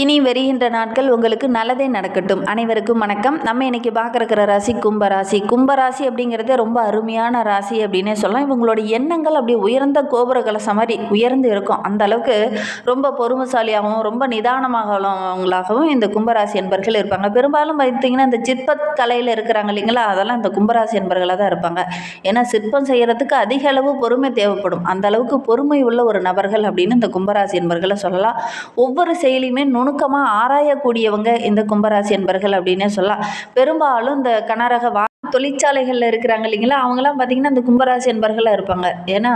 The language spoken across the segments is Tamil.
இனி வருகின்ற நாட்கள் உங்களுக்கு நல்லதே நடக்கட்டும். அனைவருக்கும் வணக்கம். நம்ம இன்னைக்கு பார்க்குற ராசி கும்பராசி கும்பராசி அப்படிங்கிறது ரொம்ப அருமையான ராசி அப்படின்னே சொல்லலாம். இவங்களோட எண்ணங்கள் அப்படி உயர்ந்த கோபுர கலசம் மாதிரி உயர்ந்து இருக்கும். அந்த அளவுக்கு ரொம்ப பொறுமைசாலியாகவும் ரொம்ப நிதானமாகவங்களாகவும் இந்த கும்பராசி என்பர்கள் இருப்பாங்க. பெரும்பாலும் பார்த்தீங்கன்னா இந்த சிற்ப கலையில் இருக்கிறாங்க இல்லைங்களா? அதெல்லாம் இந்த கும்பராசி என்பர்களாக தான் இருப்பாங்க. ஏன்னா சிற்பம் செய்கிறதுக்கு அதிக அளவு பொறுமை தேவைப்படும். அந்த அளவுக்கு பொறுமை உள்ள ஒரு நபர்கள் அப்படின்னு இந்த கும்பராசி என்பர்களை சொல்லலாம். ஒவ்வொரு செயலியுமே நுணுக்கமாக ஆராயக்கூடியவங்க இந்த கும்பராசி என்பர்கள் அப்படின்னே சொல்லலாம். பெரும்பாலும் இந்த கனரக வா தொழிற்சாலைகளில் இருக்கிறாங்க இல்லைங்களா? அவங்களாம் பார்த்திங்கன்னா இந்த கும்பராசி என்பர்களாக இருப்பாங்க. ஏன்னா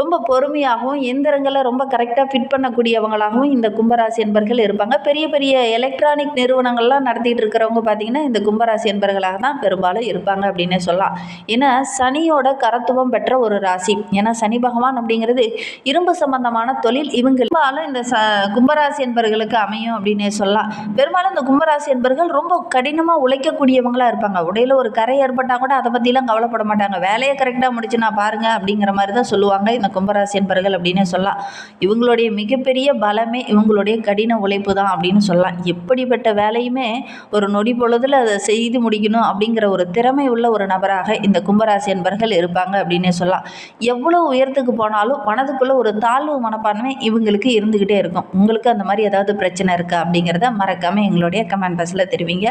ரொம்ப பொறுமையாகவும் எந்திரங்களை ரொம்ப கரெக்டாக ஃபிட் பண்ணக்கூடியவங்களாகவும் இந்த கும்பராசி என்பர்கள் இருப்பாங்க. பெரிய பெரிய எலக்ட்ரானிக் நிறுவனங்கள்லாம் நடத்திட்டு இருக்கிறவங்க பார்த்திங்கன்னா இந்த கும்பராசி என்பர்களாக தான் பெரும்பாலும் இருப்பாங்க அப்படின்னே சொல்லலாம். ஏன்னா சனியோட கரத்துவம் பெற்ற ஒரு ராசி. ஏன்னா சனி பகவான் அப்படிங்கிறது இரும்பு சம்பந்தமான தொழில் இவங்க பெரும்பாலும் இந்த ச கும்பராசி என்பர்களுக்கு அமையும் அப்படின்னே சொல்லலாம். பெரும்பாலும் இந்த கும்பராசி என்பர்கள் ரொம்ப கடினமாக உழைக்கக்கூடியவங்களா இருப்பாங்க. உடையில ஒரு கரை ஏற்பட்டால் கூட அதை பற்றிலாம் கவலைப்பட மாட்டாங்க. வேலையை கரெக்டாக முடிச்சு நான் பாருங்க அப்படிங்கிற மாதிரி தான் சொல்லுவாங்க. இந்த கும்பராசி என்பர்கள் அப்படின்னே சொல்லலாம். இவங்களுடைய மிகப்பெரிய பலமே இவங்களுடைய கடின உழைப்பு தான் அப்படின்னு சொல்லலாம். எப்படிப்பட்ட வேலையுமே ஒரு நொடி பொழுதில் அதை செய்து முடிக்கணும் அப்படிங்கிற ஒரு திறமை உள்ள ஒரு நபராக இந்த கும்பராசி என்பர்கள் இருப்பாங்க அப்படின்னே சொல்லலாம். எவ்வளோ உயரத்துக்கு போனாலும் மனதுக்குள்ள ஒரு தாழ்வு மனப்பான்மை இவங்களுக்கு இருந்துக்கிட்டே இருக்கும். உங்களுக்கு அந்த மாதிரி ஏதாவது பிரச்சனை இருக்கா அப்படிங்கிறத மறக்காமல் எங்களுடைய கமெண்ட் பாக்ஸில் தெரிவிங்க.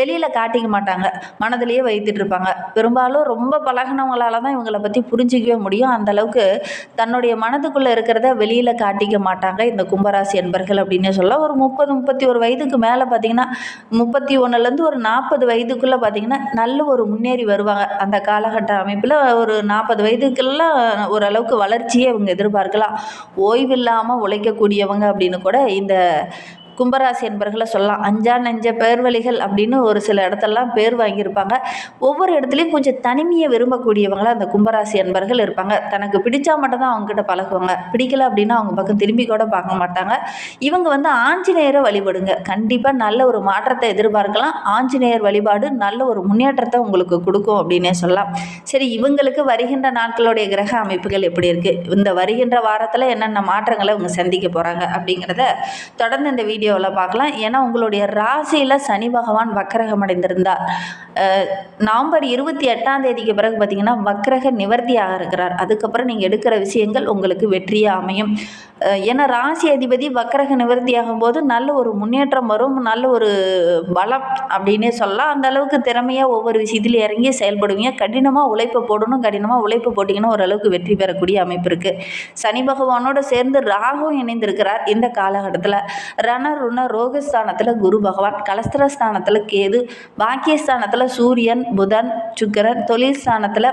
வெளியில் காட்டிக்க மாட்டாங்க. மனதிலேயே வைத்து வைத்துட்டு இருப்பாங்க பெரும்பாலும் ரொம்ப பழகினவங்களால தான் இவங்களை பற்றி புரிஞ்சிக்கவே முடியும். அந்த அளவுக்கு தன்னுடைய மனதுக்குள்ளே இருக்கிறத வெளியில் காட்டிக்க மாட்டாங்க இந்த கும்பராசி என்பர்கள் அப்படின்னே சொல்லலாம் ஒரு முப்பது முப்பத்தி ஒரு வயதுக்கு மேலே பார்த்தீங்கன்னா முப்பத்தி ஒன்றுலேருந்து ஒரு நாற்பது வயதுக்குள்ளே பார்த்தீங்கன்னா நல்ல ஒரு முன்னேறி வருவாங்க. அந்த காலகட்ட அமைப்பில் ஒரு நாற்பது வயதுக்கெல்லாம் ஓரளவுக்கு வளர்ச்சியை இவங்க எதிர்பார்க்கலாம். ஓய்வில்லாமல் உழைக்கக்கூடியவங்க அப்படின்னு கூட இந்த கும்பராசி என்பர்களை சொல்லலாம். அஞ்சா நஞ்ச பேர்வழிகள் அப்படின்னு ஒரு சில இடத்தெல்லாம் பேர் வாங்கியிருப்பாங்க. ஒவ்வொரு இடத்துலையும் கொஞ்சம் தனிமையை விரும்பக்கூடியவங்களாக அந்த கும்பராசி என்பர்கள் இருப்பாங்க. தனக்கு பிடிச்சா மட்டும்தான் அவங்ககிட்ட பழகுவாங்க. பிடிக்கல அப்படின்னா அவங்க பக்கம் திரும்பி கூட பார்க்க மாட்டாங்க. இவங்க வந்து ஆஞ்சநேயரை வழிபடுங்க. கண்டிப்பாக நல்ல ஒரு மாற்றத்தை எதிர்பார்க்கலாம். ஆஞ்சநேயர் வழிபாடு நல்ல ஒரு முன்னேற்றத்தை உங்களுக்கு கொடுக்கும் அப்படின்னே சொல்லலாம். சரி இவங்களுக்கு வருகின்ற நாட்களுடைய கிரக அமைப்புகள் எப்படி இருக்குது இந்த வருகின்ற வாரத்தில் என்னென்ன மாற்றங்களை இவங்க சந்திக்க போகிறாங்க அப்படிங்கிறத தொடர்ந்து இந்த வீடியோவில் பார்க்கலாம். ஏன்னா உங்களுடைய ராசியில் சனி பகவான் வக்கரகம் அடைந்திருந்தார். நவம்பர் இருபத்தி எட்டாம் தேதிக்கு பிறகு பார்த்தீங்கன்னா வக்கரக நிவர்த்தியாக இருக்கிறார். அதுக்கப்புறம் நீங்கள் எடுக்கிற விஷயங்கள் உங்களுக்கு வெற்றியாக அமையும். ஏன்னா ராசி அதிபதி வக்கரக நிவர்த்தியாகும் போது நல்ல ஒரு முன்னேற்றம் வரும். நல்ல ஒரு பலம் அப்படின்னே சொல்லலாம். அந்த அளவுக்கு திறமையாக ஒவ்வொரு விஷயத்துலையும் இறங்கி செயல்படுவீங்க. கடினமாக உழைப்பு போடணும். கடினமாக உழைப்பு போட்டிங்கன்னா ஓரளவுக்கு வெற்றி பெறக்கூடிய அமைப்பு இருக்குது சனி பகவானோட சேர்ந்து ராகும் இணைந்திருக்கிறார் இந்த காலகட்டத்தில். ரண ருண ரோகஸ்தானத்தில் குரு பகவான் கலஸ்திரஸ்தானத்தில் கேது பாக்கியஸ்தானத்தில் சூரியன் புதன் சுக்கரன் தொழில் ஸ்தானத்தில்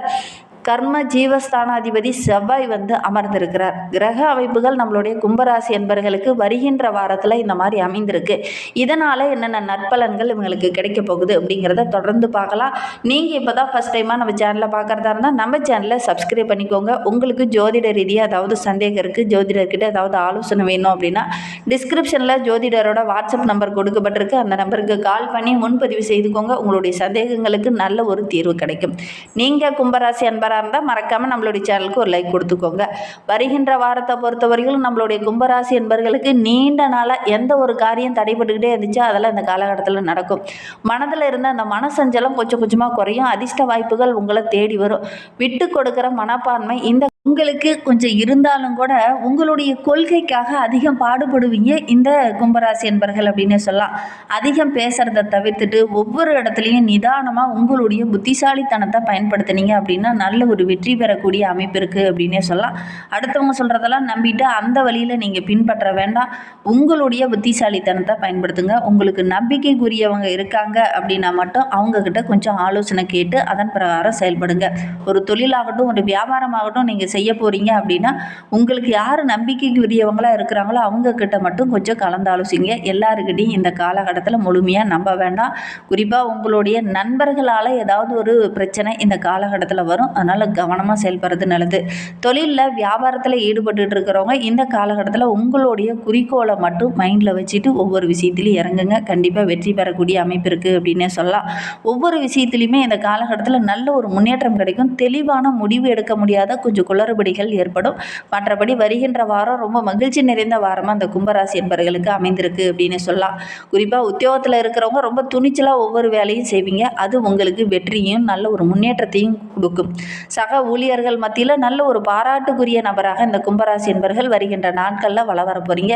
கர்ம ஜீவஸ்தானாதிபதி செவ்வாய் வந்து அமர்ந்திருக்கிறார். கிரக அமைப்புகள் நம்மளுடைய கும்பராசி என்பர்களுக்கு வருகின்ற வாரத்தில் இந்த மாதிரி அமைந்திருக்கு. இதனால் என்னென்ன நற்பலன்கள் இவங்களுக்கு கிடைக்க போகுது அப்படிங்கிறத தொடர்ந்து பார்க்கலாம். நீங்கள் இப்போ தான் ஃபஸ்ட் டைமாக நம்ம சேனலை பார்க்குறதா இருந்தால் நம்ம சேனலை சப்ஸ்கிரைப் பண்ணிக்கோங்க. உங்களுக்கு ஜோதிட ரீதியாக ஏதாவது சந்தேகம் இருக்குது ஜோதிடர்கிட்ட ஏதாவது ஆலோசனை வேணும் அப்படின்னா டிஸ்கிரிப்ஷனில் ஜோதிடரோட வாட்ஸ்அப் நம்பர் கொடுக்கப்பட்டிருக்கு. அந்த நம்பருக்கு கால் பண்ணி முன்பதிவு செய்துக்கோங்க. உங்களுடைய சந்தேகங்களுக்கு நல்ல ஒரு தீர்வு கிடைக்கும். நீங்கள் கும்பராசி அன்பராக இருந்தால் மறக்காமல் நம்மளுடைய சேனலுக்கு ஒரு லைக் கொடுத்துக்கோங்க. வருகின்ற வாரத்தை பொறுத்தவரையிலும் நம்மளுடைய கும்பராசி என்பர்களுக்கு நீண்ட நாளாக எந்த ஒரு காரியம் தடைபட்டுக்கிட்டே இருந்துச்சோ அதெல்லாம் இந்த காலகட்டத்தில் நடக்கும். மனதில் இருந்த அந்த மனசஞ்சலம் கொஞ்சம் கொஞ்சமாக குறையும். அதிர்ஷ்ட வாய்ப்புகள் உங்களை தேடி வரும். விட்டு கொடுக்குற மனப்பான்மை இந்த உங்களுக்கு கொஞ்சம் இருந்தாலும் கூட உங்களுடைய கொள்கைக்காக அதிகம் பாடுபடுவீங்க இந்த கும்பராசி என்பர்கள் அப்படின்னு சொல்லலாம். அதிகம் பேசுகிறத தவிர்த்துட்டு ஒவ்வொரு இடத்துலையும் நிதானமாக உங்களுடைய புத்திசாலித்தனத்தை பயன்படுத்துனீங்க அப்படின்னா நல்ல ஒரு வெற்றி பெறக்கூடிய அமைப்பு இருக்குது அப்படின்னே சொல்லலாம். அடுத்தவங்க சொல்கிறதெல்லாம் நம்பிட்டு அந்த வழியில் நீங்கள் பின்பற்ற வேண்டாம். உங்களுடைய புத்திசாலித்தனத்தை பயன்படுத்துங்க. உங்களுக்கு நம்பிக்கைக்குரியவங்க இருக்காங்க அப்படின்னா மட்டும் அவங்கக்கிட்ட கொஞ்சம் ஆலோசனை கேட்டு அதன் பிரகாரம் செயல்படுங்க. ஒரு தொழிலாகட்டும் ஒரு வியாபாரமாகட்டும் நீங்கள் செய்ய போகிறீங்க அப்படின்னா உங்களுக்கு யார் நம்பிக்கைக்குரியவங்களா இருக்கிறாங்களோ அவங்கக்கிட்ட மட்டும் கொஞ்சம் கலந்து ஆலோசிங்க. எல்லாருக்கிட்டையும் இந்த காலகட்டத்தில் முழுமையாக நம்ப வேண்டாம். குறிப்பாக உங்களுடைய நண்பர்களால் ஏதாவது ஒரு பிரச்சனை இந்த காலகட்டத்தில் வரும். அதனால் அதனால் கவனமாக செயல்படுறது நல்லது. தொழிலில் வியாபாரத்தில் ஈடுபட்டு இருக்கிறவங்க இந்த காலகட்டத்தில் உங்களுடைய குறிக்கோளை மட்டும் மைண்டில் வச்சுட்டு ஒவ்வொரு விஷயத்துலையும் இறங்குங்க. கண்டிப்பாக வெற்றி பெறக்கூடிய அமைப்பு இருக்குது அப்படின்னே சொல்லலாம். ஒவ்வொரு விஷயத்துலையுமே இந்த காலகட்டத்தில் நல்ல ஒரு முன்னேற்றம் கிடைக்கும். தெளிவான முடிவு எடுக்க முடியாத கொஞ்சம் குளறுபடிகள் ஏற்படும். மற்றபடி வருகின்ற வாரம் ரொம்ப மகிழ்ச்சி நிறைந்த வாரமாக அந்த கும்பராசி என்பவர்களுக்கு அமைந்திருக்கு அப்படின்னு சொல்லலாம். குறிப்பாக உத்தியோகத்தில் இருக்கிறவங்க ரொம்ப துணிச்சலாக ஒவ்வொரு வேலையும் செய்வீங்க. அது உங்களுக்கு வெற்றியும் நல்ல ஒரு முன்னேற்றத்தையும் கொடுக்கும். சக ஊழியர்கள் மத்தியில் நல்ல ஒரு பாராட்டுக்குரிய நபராக இந்த கும்பராசி என்பர்கள் வருகின்ற நாட்களில் வள வர போகிறீங்க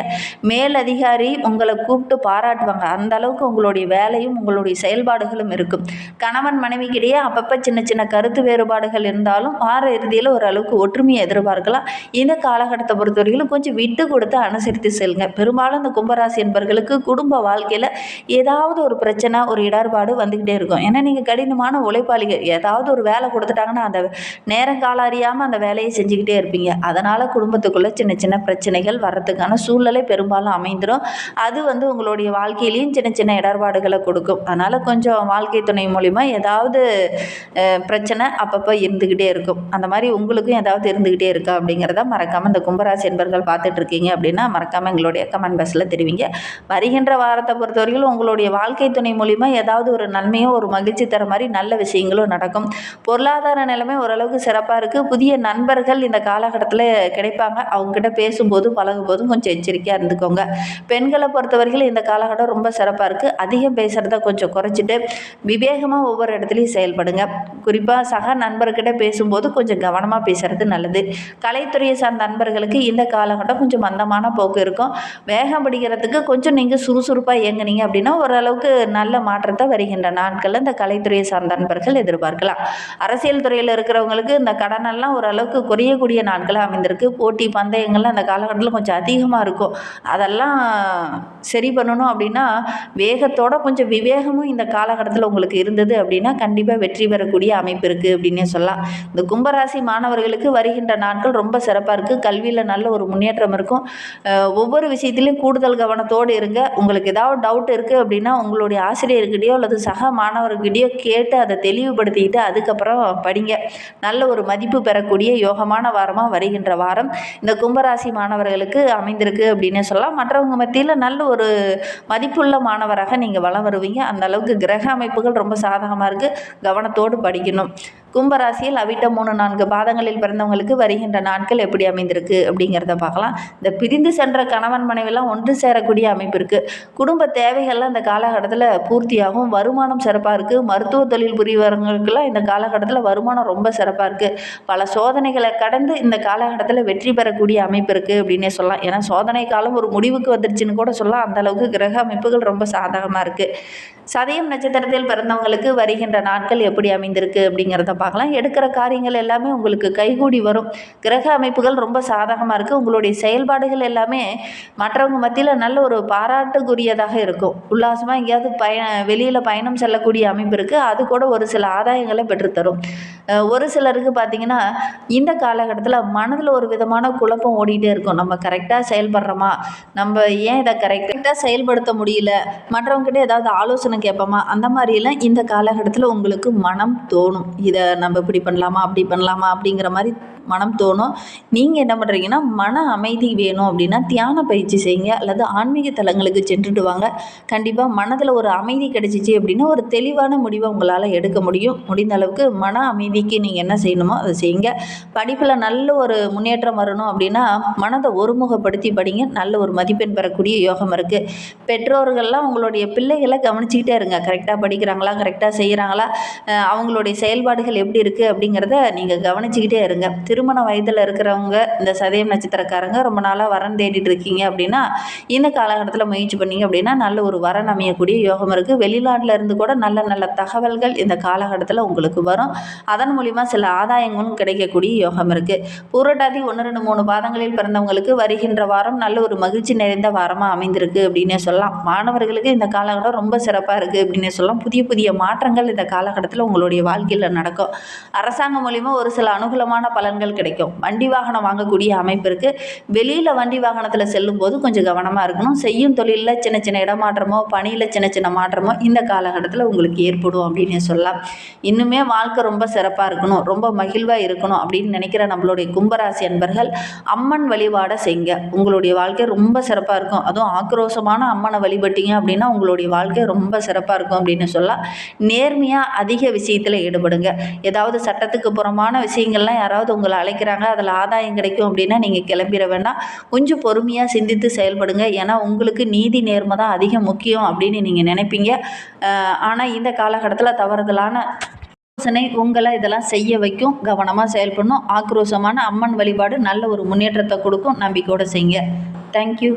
மேலதிகாரி உங்களை கூப்பிட்டு பாராட்டுவாங்க. அந்த அளவுக்கு உங்களுடைய வேலையும் உங்களுடைய செயல்பாடுகளும் இருக்கும். கணவன் மனைவிக்கிடையே அப்பப்போ சின்ன சின்ன கருத்து வேறுபாடுகள் இருந்தாலும் வார இறுதியில் ஓரளவுக்கு ஒற்றுமையை எதிர்பார்க்கலாம். இந்த காலகட்டத்தை பொறுத்தவரையிலும் கொஞ்சம் விட்டு கொடுத்து அனுசரித்து செல்லுங்க. பெரும்பாலும் இந்த கும்பராசி என்பவர்களுக்கு குடும்ப வாழ்க்கையில் ஏதாவது ஒரு பிரச்சனை ஒரு இடர்பாடு வந்துக்கிட்டே இருக்கும். ஏன்னா நீங்கள் கடினமான உழைப்பாளிகள். ஏதாவது ஒரு வேலை கொடுத்துட்டாங்கன்னா அந்த நேரங்காலம் அறியாமல் அந்த வேலையை செஞ்சுக்கிட்டே இருப்பீங்க. அதனால் குடும்பத்துக்குள்ளே சின்ன சின்ன பிரச்சனைகள் வர்றதுக்கான சூழ்நிலை பெரும்பாலும் அமைந்துடும் அது வந்து உங்களுடைய வாழ்க்கையிலையும் சின்ன சின்ன இடர்பாடுகளை கொடுக்கும். அதனால் கொஞ்சம் வாழ்க்கை துணை மூலிமா ஏதாவது பிரச்சனை அப்பப்போ இருந்துக்கிட்டே இருக்கும். அந்த மாதிரி உங்களுக்கும் ஏதாவது இருந்துக்கிட்டே இருக்கா அப்படிங்கிறத மறக்காமல் இந்த கும்பராசி என்பர்கள் பார்த்துட்ருக்கீங்க அப்படின்னா மறக்காமல் எங்களுடைய கமெண்ட் பாக்ஸில் தெரிவிங்க. வருகின்ற வாரத்தை பொறுத்தவரையிலும் உங்களுடைய வாழ்க்கை துணை மூலிமா ஏதாவது ஒரு நன்மையோ ஒரு மகிழ்ச்சி தர மாதிரி நல்ல விஷயங்களும் நடக்கும். பொருளாதார நிலைமை ஓரளவுக்கு சிறப்பாக இருக்குது புதிய நண்பர்கள் இந்த காலகட்டத்தில் கிடைப்பாங்க. அவங்ககிட்ட பேசும்போது பழகும்போதும் கொஞ்சம் எச்சரிக்கையாக இருந்துக்கோங்க. பெண்களை பொறுத்தவரையில் இந்த காலகட்டம் ரொம்ப சிறப்பாக இருக்குது அதிகம் பேசுகிறத கொஞ்சம் குறைச்சிட்டு விவேகமாக ஒவ்வொரு இடத்துலையும் செயல்படுங்க. குறிப்பாக சக நண்பர்கிட்ட பேசும்போது கொஞ்சம் கவனமாக பேசுகிறது நல்லது. கலைத்துறையை சார்ந்த நண்பர்களுக்கு இந்த காலகட்டம் கொஞ்சம் மந்தமான போக்கு இருக்கும். வேகம் பிடிக்கிறதுக்கு கொஞ்சம் நீங்கள் சுறுசுறுப்பாக இயங்குனீங்க அப்படின்னா ஓரளவுக்கு நல்ல மாற்றத்தை வருகின்ற நாட்களில் இந்த கலைத்துறையை சார்ந்த நண்பர்கள் எதிர்பார்க்கலாம். அரசியல் துறையில் இருக்கிற இருக்கிறவங்களுக்கு இந்த கடனெல்லாம் ஓரளவுக்கு குறையக்கூடிய நாட்களாக அமைந்திருக்கு. போட்டி பந்தயங்கள்லாம் அந்த காலகட்டத்தில் கொஞ்சம் அதிகமாக இருக்கும். அதெல்லாம் சரி பண்ணணும் அப்படின்னா வேகத்தோட கொஞ்சம் விவேகமும் இந்த காலகட்டத்தில் உங்களுக்கு இருந்தது அப்படின்னா கண்டிப்பாக வெற்றி பெறக்கூடிய அமைப்பு இருக்குது அப்படின்னே சொல்லலாம். இந்த கும்பராசி மாணவர்களுக்கு வருகின்ற நாட்கள் ரொம்ப சிறப்பாக இருக்குது கல்வியில் நல்ல ஒரு முன்னேற்றம் இருக்கும். ஒவ்வொரு விஷயத்திலையும் கூடுதல் கவனத்தோடு இருங்க. உங்களுக்கு ஏதாவது டவுட் இருக்குது அப்படின்னா உங்களுடைய ஆசிரியர்கிட்டயோ அல்லது சக மாணவர்கிட்டயோ கேட்டு அதை தெளிவுபடுத்திக்கிட்டு அதுக்கப்புறம் படிங்க. நல்ல ஒரு மதிப்பு பெறக்கூடிய யோகமான வாரமாக வருகின்ற வாரம். இந்த கும்பராசி மாணவர்களுக்கு அமைந்திருக்கு அப்படின்னு சொல்லலாம். மற்றவங்க மத்தியில் நல்ல ஒரு மதிப்புள்ள மாணவராக நீங்கள் வளம் வருவீங்க. அந்த அளவுக்கு கிரக அமைப்புகள் ரொம்ப சாதகமாக இருக்குது கவனத்தோடு படிக்கணும். கும்பராசியில் அவிட்ட மூணு நான்கு பாதங்களில் பிறந்தவங்களுக்கு வருகின்ற நாட்கள் எப்படி அமைந்திருக்கு அப்படிங்கிறத பார்க்கலாம். இந்த பிரிந்து சென்ற கணவன் மனைவிலாம் ஒன்று சேரக்கூடிய அமைப்பு இருக்குது குடும்ப தேவைகள்லாம் இந்த காலகட்டத்தில் பூர்த்தியாகும். வருமானம் சிறப்பாக இருக்குது மருத்துவ தொழில் புரியவர்களுக்கெல்லாம் இந்த காலகட்டத்தில் வருமானம் ரொம்ப சிறப்பாக இருக்குது பல சோதனைகளை கடந்து இந்த காலகட்டத்தில் வெற்றி பெறக்கூடிய அமைப்பு இருக்குது அப்படின்னே சொல்லலாம். ஏன்னா சோதனை காலம் ஒரு முடிவுக்கு வந்துருச்சுன்னு கூட சொல்லலாம். அந்தளவுக்கு கிரக அமைப்புகள் ரொம்ப சாதகமாக இருக்குது சதயம் நட்சத்திரத்தில் பிறந்தவங்களுக்கு வருகின்ற நாட்கள் எப்படி அமைந்திருக்கு அப்படிங்கிறத பார்க்கலாம். எடுக்கிற காரியங்கள் எல்லாமே உங்களுக்கு கைகூடி வரும். கிரக அமைப்புகள் ரொம்ப சாதகமாக இருக்குது உங்களுடைய செயல்பாடுகள் எல்லாமே மற்றவங்க மத்தியில் நல்ல ஒரு பாராட்டுக்குரியதாக இருக்கும். உல்லாசமாக எங்கேயாவது பய வெளியில் பயணம் செல்லக்கூடிய அமைப்பு இருக்குது அது கூட ஒரு சில ஆதாயங்களை பெற்றுத்தரும். ஒரு சிலருக்கு பார்த்திங்கன்னா இந்த காலகட்டத்தில் மனதில் ஒரு விதமான குழப்பம் ஓடிட்டே இருக்கும். நம்ம கரெக்டாக செயல்படுறோமா? நம்ம ஏன் இதை கரெக்டாக செயல்படுத்த முடியல? மற்றவங்ககிட்ட ஏதாவது ஆலோசனை கேட்போமா? அந்த மாதிரிலாம் இந்த காலகட்டத்தில் உங்களுக்கு மனம் தோணும். இதை நம்ம இப்படி பண்ணலாமா அப்படி பண்ணலாமா அப்படிங்கிற மாதிரி மனம் தோணும். நீங்கள் என்ன பண்ணுறீங்கன்னா மன அமைதி வேணும் அப்படின்னா தியான பயிற்சி செய்யுங்க. அல்லது ஆன்மீக தலங்களுக்கு சென்றுட்டு வாங்க. கண்டிப்பாக மனதில் ஒரு அமைதி கிடைச்சிச்சு அப்படின்னா ஒரு தெளிவான முடிவை உங்களால் எடுக்க முடியும். முடிந்த அளவுக்கு மன அமைதிக்கு நீங்கள் என்ன செய்யணுமோ அதை செய்யுங்க. படிப்பில் நல்ல ஒரு முன்னேற்றம் வரணும் அப்படின்னா மனதை ஒருமுகப்படுத்தி படிங்க. நல்ல ஒரு மதிப்பெண் பெறக்கூடிய யோகம் இருக்குது பெற்றோர்கள்லாம் உங்களுடைய பிள்ளைகளை கவனிச்சிக்கிட்டே இருங்க. கரெக்டாக படிக்கிறாங்களா கரெக்டாக செய்கிறாங்களா அவங்களுடைய செயல்பாடுகள் எப்படி இருக்குது அப்படிங்கிறத நீங்கள் கவனிச்சிக்கிட்டே இருங்க. திருமண வயதில் இருக்கிறவங்க இந்த சதயம் நட்சத்திரக்காரங்க ரொம்ப நாளாக வரன் தேடிட்டு இருக்கீங்க அப்படின்னா இந்த காலகட்டத்தில் முயற்சி பண்ணீங்க அப்படின்னா நல்ல ஒரு வரன் அமையக்கூடிய யோகம் இருக்குது வெளிநாட்டில் இருந்து கூட நல்ல நல்ல தகவல்கள் இந்த காலகட்டத்தில் உங்களுக்கு வரும். அதன் மூலிமா சில ஆதாயங்களும் கிடைக்கக்கூடிய யோகம் இருக்குது பூரட்டாதி ஒன்று ரெண்டு மூணு பாதங்களில் பிறந்தவங்களுக்கு வருகின்ற வாரம் நல்ல ஒரு மகிழ்ச்சி நிறைந்த வாரமாக அமைந்திருக்கு அப்படின்னே சொல்லலாம். மாணவர்களுக்கு இந்த காலகட்டம் ரொம்ப சிறப்பாக இருக்குது அப்படின்னே சொல்லலாம். புதிய புதிய மாற்றங்கள் இந்த காலகட்டத்தில் உங்களுடைய வாழ்க்கையில் நடக்கும். அரசாங்கம் மூலிமா ஒரு சில அனுகூலமான பலன்கள் கிடைக்கும். வண்டி வாகனம் வாங்கக்கூடிய அமைப்பு இருக்குது வெளியில் வண்டி வாகனத்தில் செல்லும்போது கொஞ்சம் கவனமாக இருக்கணும். செய்யும் தொழிலில் சின்ன சின்ன இடமாற்றமோ பணியில் சின்ன சின்ன மாற்றமோ இந்த காலகட்டத்தில் உங்களுக்கு ஏற்படும் அப்படின்னு சொல்லலாம். இன்னுமே வாழ்க்கை ரொம்ப சிறப்பாக இருக்கணும். ரொம்ப மகிழ்வாக இருக்கணும் அப்படின்னு நினைக்கிற நம்மளுடைய கும்பராசி அன்பர்கள் அம்மன் வழிபாடை செய்ங்க. உங்களுடைய வாழ்க்கை ரொம்ப சிறப்பாக இருக்கும். அதுவும் ஆக்ரோஷமான அம்மனை வழிபட்டீங்க அப்படின்னா உங்களுடைய வாழ்க்கை ரொம்ப சிறப்பாக இருக்கும் அப்படின்னு சொல்லலாம். நேர்மையாக அதிக விஷயத்தில் ஈடுபடுங்க. ஏதாவது சட்டத்துக்கு புறமான விஷயங்கள்லாம் யாராவது உங்களை அழைக்கிறாங்க அதில் ஆதாயம் கிடைக்கும் அப்படின்னா நீங்கள் கிளம்பிட வேண்டாம். கொஞ்சம் பொறுமையாக சிந்தித்து செயல்படுங்க. ஏன்னா உங்களுக்கு நீதி நேர்மை தான் அதிக முக்கியம் அப்படின்னு நீங்கள் நினைப்பீங்க. ஆனால் இந்த காலகட்டத்தில் தவறுதலான யோசனை உங்களை இதெல்லாம் செய்ய வைக்கும். கவனமாக செயல்படணும். ஆக்ரோஷமான அம்மன் வழிபாடு நல்ல ஒரு முன்னேற்றத்தை கொடுக்கும். நம்பிக்கையோடு செய்யுங்க. தேங்க்யூ